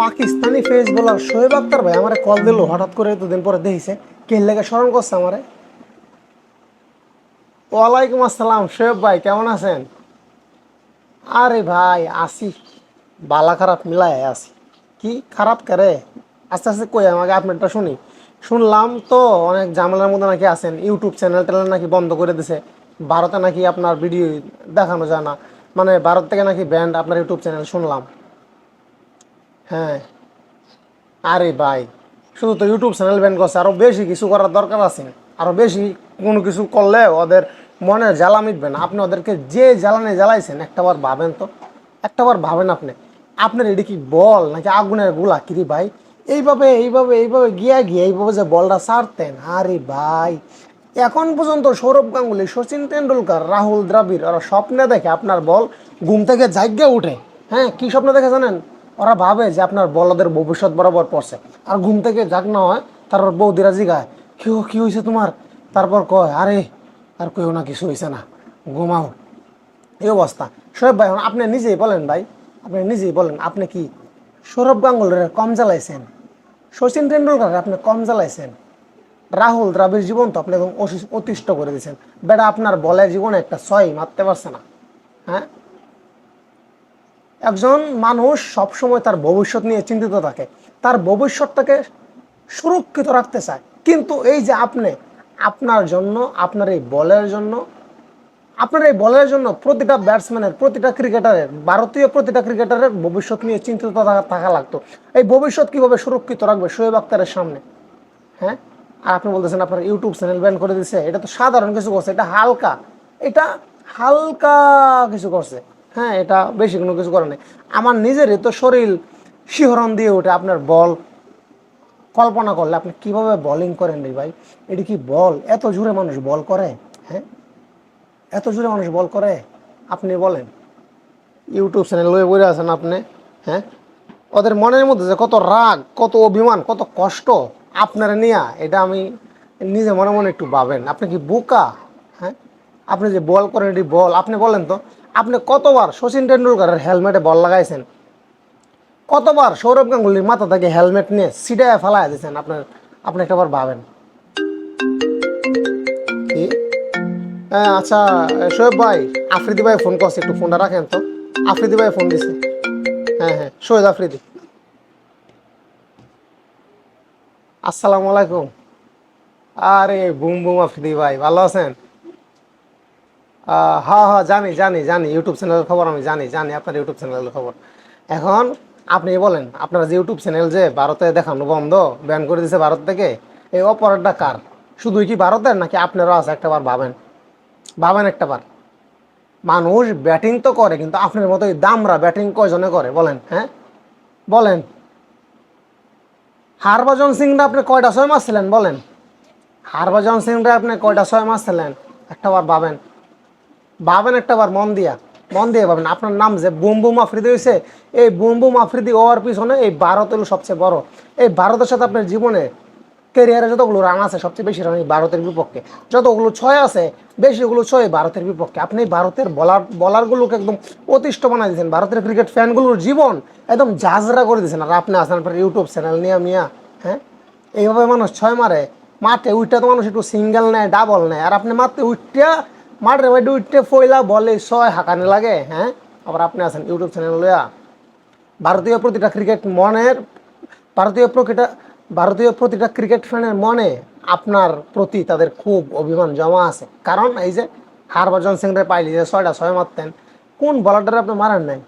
Pakistani face বলার শোয়েব আক্তার ভাই আমার কল দিল, হঠাৎ করে দুদিন পরে দেখিছে। কে লেগে স্মরণ করছে আমারে? ওয়ালাইকুম আসসালাম, শোয়েব ভাই, কেমন আছেন? আরে ভাই, আসি। বালা খারাপ মিলায় আসি। কি খারাপ করে? আস্তে আস্তে কই, আমাকে আপনারটা শুনি। শুনলাম তো অনেক ঝামেলার মধ্যে নাকি আছেন। ইউটিউব চ্যানেল ট্যানেল নাকি বন্ধ করে দিছে। ভারতে নাকি আপনার ভিডিও দেখানো যায় না। মানে ভারত থেকে নাকি ব্যান্ড আপনার ইউটিউব চ্যানেল শুনলাম। হ্যাঁ। আরে ভাই, শুধু তো ইউটিউব চ্যানেল ব্যান করছে আরও বেশি কিছু করার দরকার আছে। আরও বেশি কোনো কিছু করলে ওদের মনে জ্বালা মিটবে না। আপনি ওদেরকে যে জ্বালানে জ্বালাইছেন একটাবার ভাবেন তো। একটাবার ভাবেন আপনি। আপনার এটি বল নাকি আগুনের গোলা? কিরি ভাই? এইভাবে এইভাবে এইভাবে গিয়া গিয়ে এইভাবে যে বলটা ছাড়তেন, আরে ভাই। এখন পর্যন্ত সৌরভ গাঙ্গুলি সচিন তেন্ডুলকার, রাহুল দ্রাবিড়, ওরা স্বপ্নে দেখে আপনার বল ঘুম থেকে জায়গা উঠে। হ্যাঁ কি স্বপ্ন দেখে জানেন? ওরা ভাবে যে আপনার বলদের ভবিষ্যৎ বরাবর পড়ছে। আর ঘুম থেকে জাগ না হয় তারপর বৌদিরা জিগায় কি হো, কি হয়েছে তোমার? তারপর কয় আরে আর কেউ না কিছু হয়েছে না ঘুমাও। এই অবস্থা। সৌরভ ভাই আপনি নিজেই বলেন ভাই আপনি নিজেই বলেন আপনি কি সৌরভ গাঙ্গুলির কম জ্বালাইছেন? শচীন তেন্ডুলকার আপনি কম জ্বালাইছেন? রাহুল দ্রাবিড় জীবন তো আপনি একদম অতিষ্ঠ করে দিয়েছেন। বেটা আপনার বলের জীবনে একটা ছয় মারতে পারছে না। হ্যাঁ? একজন মানুষ সবসময় তার ভবিষ্যৎ নিয়ে চিন্তিত থাকে। তার ভবিষ্যৎটাকে সুরক্ষিত রাখতে চায়। কিন্তু এই যে আপনি, আপনার জন্য, আপনার এই বলের জন্য, আপনার এই বলের জন্য প্রতিটা ব্যাটসম্যানের প্রতিটা ক্রিকেটারের ভারতীয় প্রতিটা ক্রিকেটারের ভবিষ্যৎ নিয়ে চিন্তিত থাকা লাগতো। এই ভবিষ্যৎ কীভাবে সুরক্ষিত রাখবে শোয়েব আক্তারের সামনে? হ্যাঁ? আর আপনি বলতেছেন আপনার ইউটিউব চ্যানেল ব্যান করে দিছে। এটা তো সাধারণ কিছু করছে। এটা হালকা এটা হালকা কিছু করছে। হ্যাঁ এটা বেশি কোনো কিছু করে নাই। আমার নিজেরই তো শরীর শিহরণ দিয়ে ওঠে আপনার বল। কল্পনা করলে আপনি কীভাবে বোলিং করেন রে ভাই? এটি কি বল? এত জোরে মানুষ বল করে? হ্যাঁ? এত জোরে মানুষ বল করে? আপনি বলেন। ইউটিউব চ্যানেল লয়ে বলে আছেন আপনি হ্যাঁ? ওদের মনের মধ্যে যে কত রাগ, কত অভিমান, কত কষ্ট আপনারা নিয়া, এটা আমি নিজে মনে মনে একটু ভাবেন। আপনি কি বোকা? হ্যাঁ? আপনি যে বল করেন, এটি বল আপনি বলেন তো আপনি কতবার সচিন টেন্ডুলকারের হেলমেটে বল লাগাইছেন? কতবার সৌরভ গাঙ্গুলির মাথা থেকে হেলমেট নিয়ে সিডায় ফেলায় দিয়েছেন? আপনার আপনি একটাবার ভাবেন। আচ্ছা শোয়েব ভাই, আফ্রিদি ভাই ফোন করছে, একটু ফোনটা রাখেন তো। আফ্রিদি ভাই ফোন দিছে। হ্যাঁ হ্যাঁ শোয়েদ আফ্রিদি। আসসালামু আলাইকুম। আরে, বুম বুম আফ্রিদি ভাই, ভালো আছেন? হ্যাঁ হ্যাঁ জানি জানি জানি। ইউটিউব চ্যানেলের খবর আমি জানি জানি আপনার ইউটিউব চ্যানেলের খবর। এখন আপনি বলেন, আপনার যে ইউটিউব চ্যানেল যে ভারতে দেখানো বন্ধ ব্যান করে দিয়েছে ভারত থেকে, এই অপরাধটা কার? শুধুই কি ভারতের, নাকি আপনারও আছে একটাবার ভাবেন? ভাবেন একটাবার মানুষ ব্যাটিং তো করে, কিন্তু আপনার মতোই দামরা ব্যাটিং কয়জনে করে? বলেন হ্যাঁ? বলেন। হারভজন সিংরা আপনি কয়টা ছয় মাস ছিলেন বলেন। হারভজন সিংরা আপনি কয়টা ছয় মাস ছিলেন একটাবার ভাবেন। ভাবেন একটা বার, মন দিয়া, মন দিয়ে ভাবেন। আপনার নাম যে বুম বুম আফ্রিদি হয়েছে এই বুম বুম আফ্রিদি হওয়ার পিছনে এই ভারত সবচেয়ে বড়। এই ভারতের সাথে আপনার জীবনে ক্যারিয়ারে যতগুলো রান আছে, সবচেয়ে বেশি রান এই ভারতের বিপক্ষে। যতগুলো ছয় আছে, বেশিগুলো ছয় ভারতের বিপক্ষে। আপনি ভারতের বলার বলারগুলোকে একদম অতিষ্ঠ বানাই দিয়েছেন। ভারতের ক্রিকেট ফ্যানগুলোর জীবন একদম জাজরা করে দিয়েছেন। আর আপনি আসেন আপনার ইউটিউব চ্যানেল নিয়ে, মিয়া হ্যাঁ? এইভাবে মানুষ ছয় মারে, মাঠে উইটা তো মানুষ একটু সিঙ্গেল নেয় ডাবল নেয়। আর আপনি মারতে উইটা মাঠে বাইরে দুইটা ফইলা বলে ছয় হাকানে লাগে হ্যাঁ? আবার আপনি আছেন ইউটিউব চ্যানেল লয়া ভারতীয় প্রতিটা ক্রিকেট মনের, ভারতীয় প্রকৃতা ভারতীয় প্রতিটা ক্রিকেট ফ্যানের মনে আপনার প্রতি তাদের খুব অভিমান জমা আছে। কারণ এই যে হারভজন সিংরে পাইলি যে ছয়টা ছয় মারতেন, কোন বলারটারে আপনি মারেন নাই?